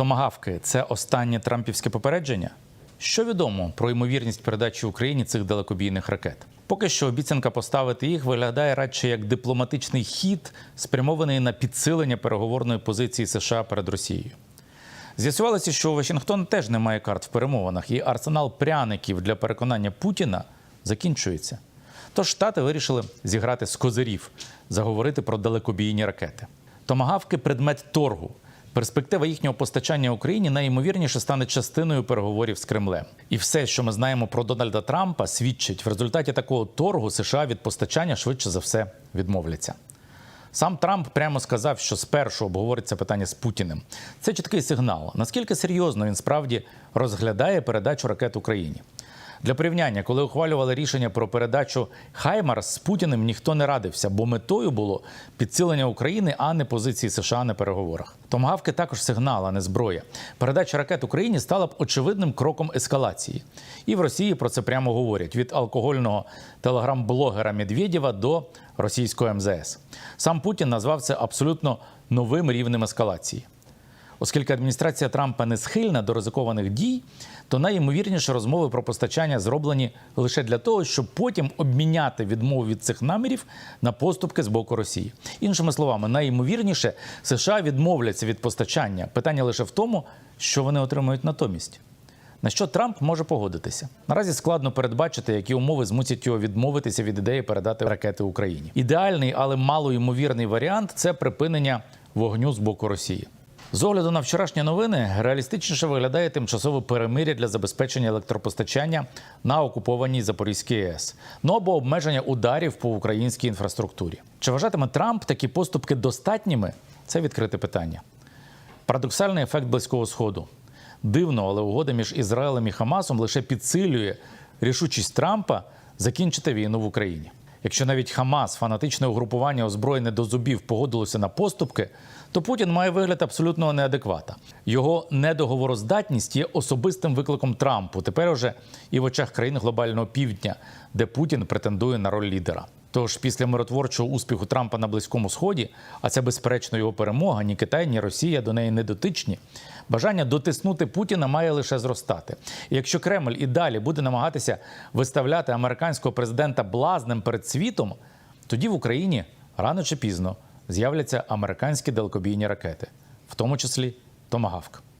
Томагавки це останнє трампівське попередження. Що відомо про ймовірність передачі Україні цих далекобійних ракет? Поки що обіцянка поставити їх виглядає радше як дипломатичний хід, спрямований на підсилення переговорної позиції США перед Росією. З'ясувалося, що Вашингтон теж не має карт в перемовинах, і арсенал пряників для переконання Путіна закінчується. Тож штати вирішили зіграти з козирів, заговорити про далекобійні ракети. Томагавки предмет торгу. Перспектива їхнього постачання Україні найімовірніше стане частиною переговорів з Кремлем. І все, що ми знаємо про Дональда Трампа, свідчить в результаті такого торгу США від постачання швидше за все відмовляться. Сам Трамп прямо сказав, що спершу обговориться питання з Путіним. Це чіткий сигнал. Наскільки серйозно він справді розглядає передачу ракет Україні? Для порівняння, коли ухвалювали рішення про передачу Хаймарс з Путіним, ніхто не радився, бо метою було підсилення України, а не позиції США на переговорах. Томгавки також сигнал, а не зброя. Передача ракет Україні стала б очевидним кроком ескалації. І в Росії про це прямо говорять: від алкогольного телеграм-блогера Медведєва до російського МЗС. Сам Путін назвав це абсолютно новим рівнем ескалації. Оскільки адміністрація Трампа не схильна до ризикованих дій, то найімовірніше розмови про постачання зроблені лише для того, щоб потім обміняти відмову від цих намірів на поступки з боку Росії. Іншими словами, найімовірніше США відмовляться від постачання. Питання лише в тому, що вони отримують натомість. На що Трамп може погодитися? Наразі складно передбачити, які умови змусять його відмовитися від ідеї передати ракети Україні. Ідеальний, але малоймовірний варіант це припинення вогню з боку Росії. З огляду на вчорашні новини реалістичніше виглядає тимчасове перемиря для забезпечення електропостачання на окупованій Запорізькій АЕС, ну або обмеження ударів по українській інфраструктурі. Чи вважатиме Трамп такі поступки достатніми? Це відкрите питання. Парадоксальний ефект близького сходу. Дивно, але угода між Ізраїлем і Хамасом лише підсилює рішучість Трампа закінчити війну в Україні. Якщо навіть Хамас, фанатичне угрупування озброєне до зубів, погодилося на поступки, то Путін має вигляд абсолютного неадеквата. Його недоговороздатність є особистим викликом Трампу. Тепер уже і в очах країн глобального півдня, де Путін претендує на роль лідера. Тож після миротворчого успіху Трампа на Близькому Сході, а це безперечно його перемога, ні Китай, ні Росія до неї не дотичні. Бажання дотиснути Путіна має лише зростати. І якщо Кремль і далі буде намагатися виставляти американського президента блазнем перед світом, тоді в Україні рано чи пізно з'являться американські далекобійні ракети, в тому числі Томагавк.